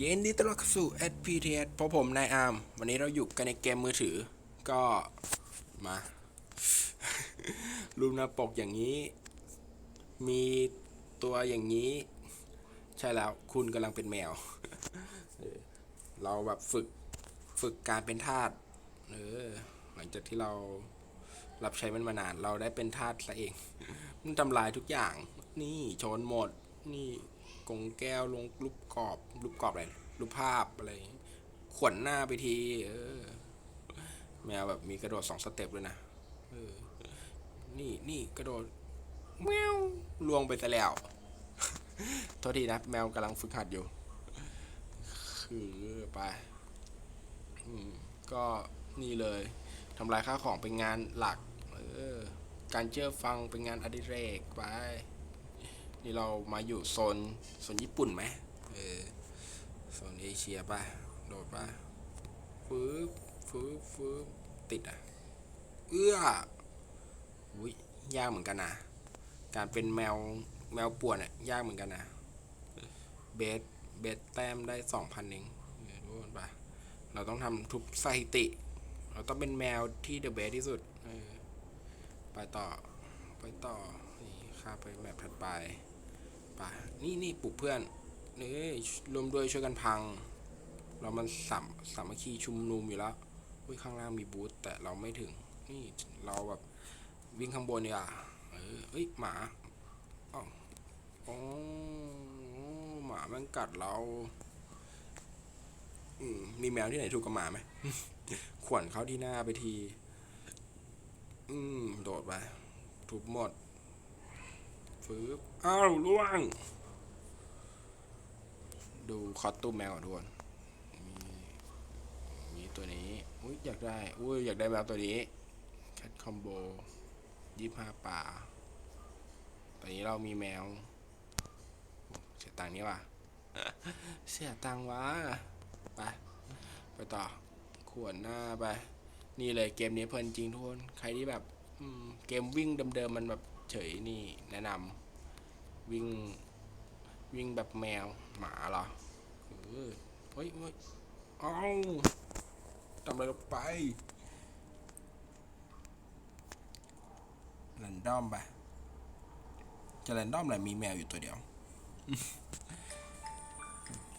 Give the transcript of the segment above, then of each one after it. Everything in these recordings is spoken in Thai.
ย็นดีต้อนรับเข้าสู่ SPTS เพราะผมนายอาร์มวันนี้เราอยู่กันในเกมมือถือ ก็มา รูปหน้าปกอย่างนี้ มีตัวอย่างนี้ ใช่แล้วคุณกำลังเป็นแมวเออเราแบบฝึกฝึกการเป็นทาสเออหลังจากที่เรารับใช้มันมานาน เราได้เป็นทาสซะเอง มันทำลายทุกอย่าง นี่ชนหมด นี่ กงแก้วลงรูปกรอบรูปกรอบอะไรรูปภาพอะไรขวนหน้าไปที เออแมวแบบมีกระโดดสองสเต็ปด้วยนะเออนี่นี่กระโดดแมวลวงไปซะแล้วโทษทีนะ แมวกำลังฝึกหัดอยู่ คือไปอก็นี่เลยทำลายข้าของเป็นงานหลัก เออ การเชื่อฟังเป็นงานอดิเรกไป นี่เรามาอยู่โซนโซนญี่ปุ่นไหมเออโซนเอเชียป่ะ โดดป่ะฟืบฟืบฟืบติดอะ เอื้ออุ้ยยากเหมือนกันนะ การเป็นแมวแมวป่วนอะยากเหมือนกันนะเบสเบสแต้มได้สองพันเองเออรู้กันปะเราต้องทำทุกสถิติ เราต้องเป็นแมวที่เดอะเบสที่สุดเออไปต่อ ไปต่อนี่ข้าไปแมปถัดไป ไปนี่นี่ปลุกเพื่อนนี่รวมด้วยช่วยกันพัง เรามันสามสามัคคีชุมนุมอยู่แล้วอุ้ยข้างล่างมีบูธแต่เราไม่ถึง นี่เราแบบวิ่งข้างบนเนี่ยเออเอ้ยหมาอ๋ออหมามันกัดเราอืมมีแมวที่ไหนถูกกับหมาไหมขวนเขาที่หน้าไปที อืม โดดไปทุบหมด ฟืบอ้าวล่วง ดูคอสตูมแมวก่อนทุกคนมีมีตัวนี้ อุ้ยอยากได้ อุ้ยอยากได้แมวตัวนี้ แคทคอมโบยี่ห้าป่า ตอนนี้เรามีแมว เสียตังค์นี่ว่ะ เสียตังค์วะ ไป ไปต่อ ขวนหน้าไป นี่เลยเกมนี้เพลินจริงทุกคน ใครที่แบบเกมวิ่งเดิมๆมันแบบเฉยนี่แนะนำ วิ่ง วิ่งแบบแมวหมาเหรอเออเฮ้ยเฮ้ยเอาทำอะไรลงไปแรนดอมไปจะแรนดอมอะไรมีแมวอยู่ตัวเดียว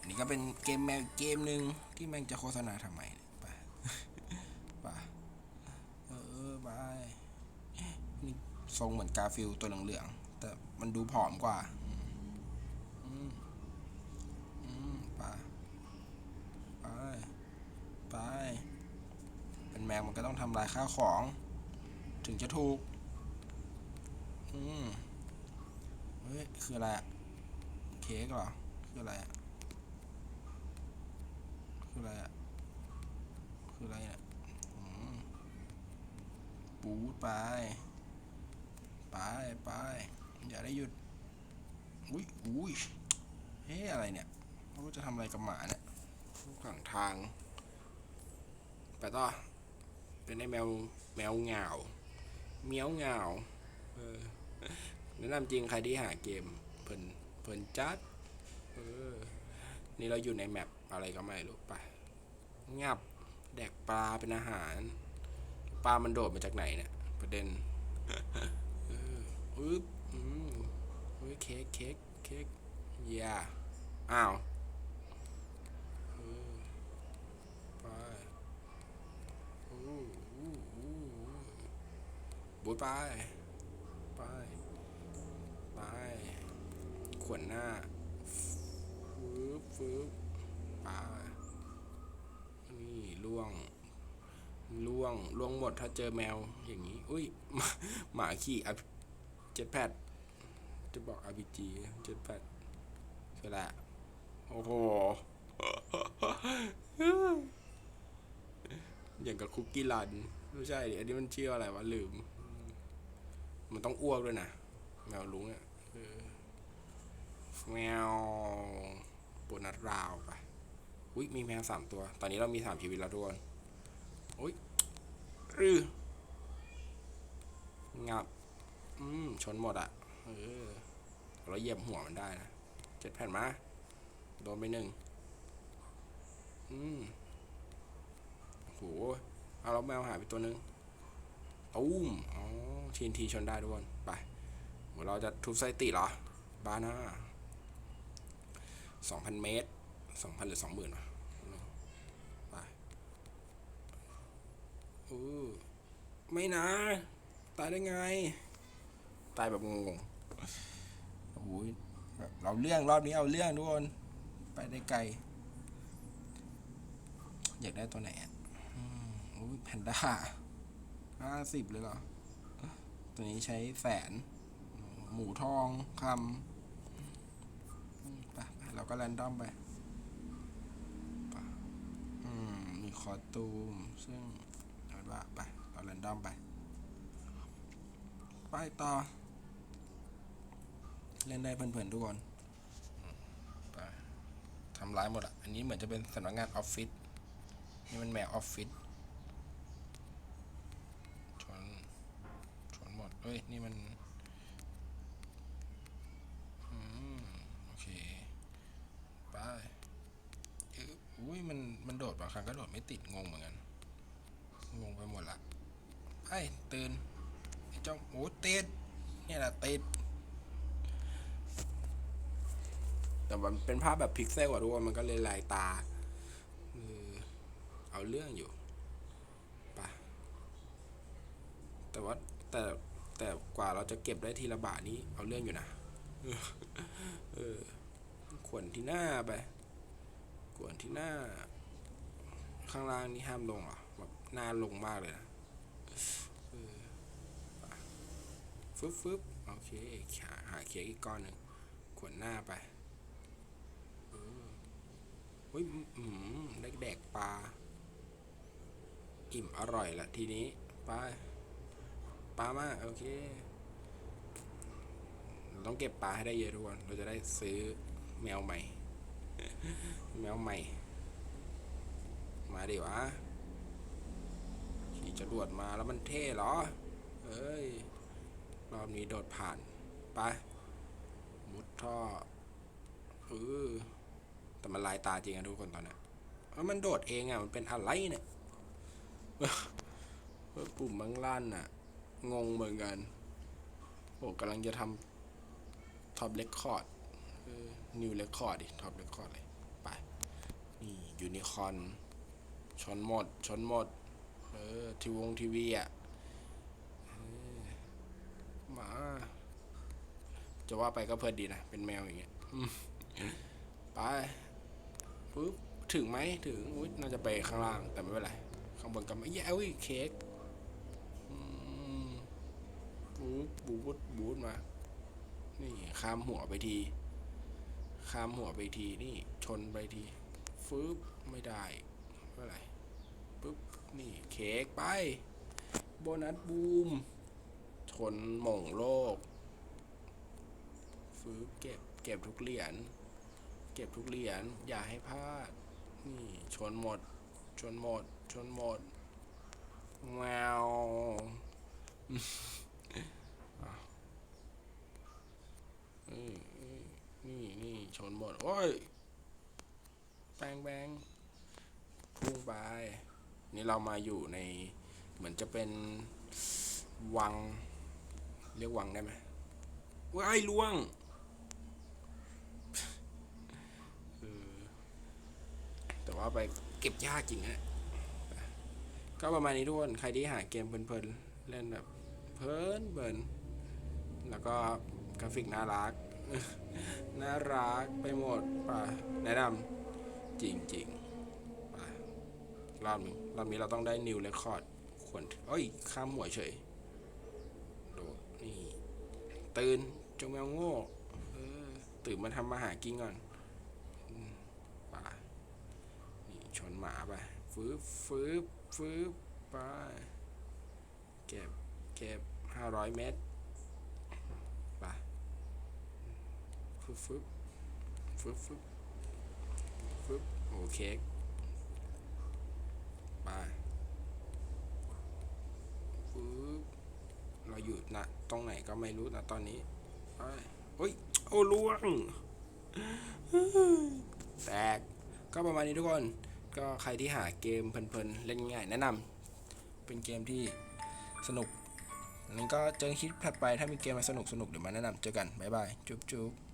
นี่ก็เป็นเกมแมวเกมหนึ่งที่แม่งจะโฆษณาทำไมไปไปเออบายนี่ทรงเหมือนกาฟิลตัวเหลืองๆ มันดูผอมกว่าไปไปไปเป็นแมวมันก็ต้องทำลายข้าวของ ถึงจะถูก อืมเฮ้ย คืออะไรเค้กเหรอ คืออะไรคืออะไรคืออะไรเนี่ยปูดไป ไปไป อย่าได้หยุด อุ้ยอุ้ยเฮ้อะไรเนี่ยเขาจะทำอะไรกับหมาเนี่ยฝั่งทาง ไปต่อ เป็นไอ้แมว แมวเหงาเมียวเหงาเออแนะนำจริงใครที่หาเกมเพลินเพลินจัดเออนี่เราอยู่ในแมปอะไรก็ไม่รู้ไปงับแดกปลาเป็นอาหาร ปลามันโดดมาจากไหนเนี่ยประเด็น เอออึ๊บอืมเฮ้ยเค้กเค้กเค้กอย่าอ้าวเออไปอู้อู้อู้บูดไป ไป ไป ขวนหน้าฟืบฟืบไปนี่ล่วงล่วงล่วงหมดถ้าเจอแมวอย่างนี้ อุ้ยหมาหมาขี่อะเจ็ดแพด จะบอก RPG เจ็ดแพดคืออะโอ้โห อย่างกับคุกกี้รัน ไม่ใช่ดิอันนี้มันชื่ออะไรวะ ลืม มันต้องอ้วกด้วยนะ แมวลุงเนี่ยเออแมวปวดนัดราวไปอุ้ยมีแมวสามตัว ตอนนี้เรามีสามชีวิตแล้วทุกคนอุ้ยอืองับ อืม ชนหมดอะ ออเราเหยียบหัวมันได้นะเจ็ดแผ่นมา โดนไปหนึ่งอืมโอ้โหเอาแล้วแมวหายไปตัวนึงตุ้มอ๋อทีนทีชนได้ทุกคน ไปเราจะทุบสถิติเหรอ บ้านะสองพันเมตรสองพันหรือสองหมื่นวะไปอู้ไม่นะ ตายได้ไง ตายแบบงง โอ้ยเราเรื่องรอบนี้เอาเรื่องทุกคน ไปได้ไกล อยากได้ตัวไหนอะอืมอุ้ยแพนด้าห้าสิบเลยเหรอ ตัวนี้ใช้แสน หมูทองคำไปเราก็แรนดอมไปอืมมีคอตูม ซึ่งเอาเป็นว่าไปเราแรนดอมไป ไปต่อ เล่นได้เพลินๆทุกคนไปทำร้ายหมดอะ อันนี้เหมือนจะเป็นสำนักงานออฟฟิศ นี่มันแมวออฟฟิศ ชน ชนหมดเอ้ย นี่มันอืมโอเค ไปเอออุ้ย มัน มันโดดบางครั้งก็โดดไม่ติด งงเหมือนกัน งงไปหมดละไอ้ตื่นไอ้เจ้าโอ้ติดเนี่ยแหละติด แต่มันเป็นภาพแบบพิกเซลอะทุกคนมันก็เลยลายตาเออเอาเรื่องอยู่ไปะแต่ว่าแต่แต่กว่าเราจะเก็บได้ทีละบาทนี้ เอาเรื่องอยู่นะเออขวนที่หน้าไปขวนที่หน้า ข้างล่างนี่ห้ามลงเหรอแบบหน้าลงมากเลยนะฟึบฟึบโอเคหาหาเค้กอีกก้อนหนึ่งขวนหน้าไป เฮ้ยอืมได้แดกปลา อิ่มอร่อยละทีนี้ไปปลามาโอเค เราต้องเก็บปลาให้ได้เยอะทุกคนเราจะได้ซื้อแมวใหม่ แมวใหม่ มาดิวะขี่จรวดมาแล้วมันเท่เหรอ เอ้ย รอบนี้โดดผ่าน ไป มุดท่อเออ แต่มันลายตาจริงอะทุกคนตอนนี้แล้วมันโดดเองอะมันเป็นอะไรเนี่ยปุ่มบางลั่นอะงงเหมือนกันโอ้กำลังจะทำท็อปเรคคอร์ดนิวเรคคอร์ดดิท็อปเรคคอร์ดเลย ไป นี่ยูนิคอนชนหมดชนหมด เออ ทีวงทีวีอะออมา จะว่าไปก็เพลิดดีนะ เป็นแมวอย่างเงี้ยไป ปุ๊บถึงไหมถึงอุ๊ยน่าจะไปข้างล่างแต่ไม่เป็นไรข้างบนก็ไม่แย่อุ้ยเค้กอืมปุ๊บบูดบูดมา นี่ข้ามหัวไปทีข้ามหัวไปทีนี่ชนไปทีฟืบไม่ได้ไม่เป็นไรปุ๊บนี่เค้กไปโบนัสบูมชนหม่งโลกฟืบเก็บเก็บทุกเหรียญ เก็บทุกเหรียญอย่าให้พลาด นี่ชนหมด ชนหมด ชนหมดแววอะนี่นี่นี่ชนหมด โอ้ยแบงแบงพุ่งไป นี่เรามาอยู่ในเหมือนจะเป็นวัง เรียกวังได้ไหมว้ายล่วง แต่ ว่าไปเก็บยากจริงฮะก็ประมาณนี้ทุกคนใครที่หาเกมเพลินๆเล่นแบบเพลินเบินแล้วก็กราฟิกน่ารัก น่ารักไปหมดป่ะแนะนำจริงๆป่ะรอบนี้รอบนี้เราต้องได้นิวเรคคอร์ดควรเอ้ย ข้ามหัวเฉยโดนี่ ตื่นจงแมวโง่ตื่นมาทำมาหากินก่อนอืมไป่ะ นี่ชน หมาไปฟืบฟืบฟืบไปเก็บเก็บห้าร้อยเมตรไปฟึบฟึบฟึบฟึบฟึบโอเคไปฟึบเราอยู่นะตรงไหนก็ไม่รู้นะตอนนี้ไปเฮ้ยโอ้ล่วงแตกก็ประมาณนี้ทุกคน ก็ใครที่หาเกมเพลินๆ เล่นง่ายแนะนำเป็นเกมที่สนุกนั้นก็เจอคลิปถัดไปถ้ามีเกมมาสนุกสนุกๆเดี๋ยวมาแนะนำเจอกัน บ๊ายบาย จุ๊บจุ๊บ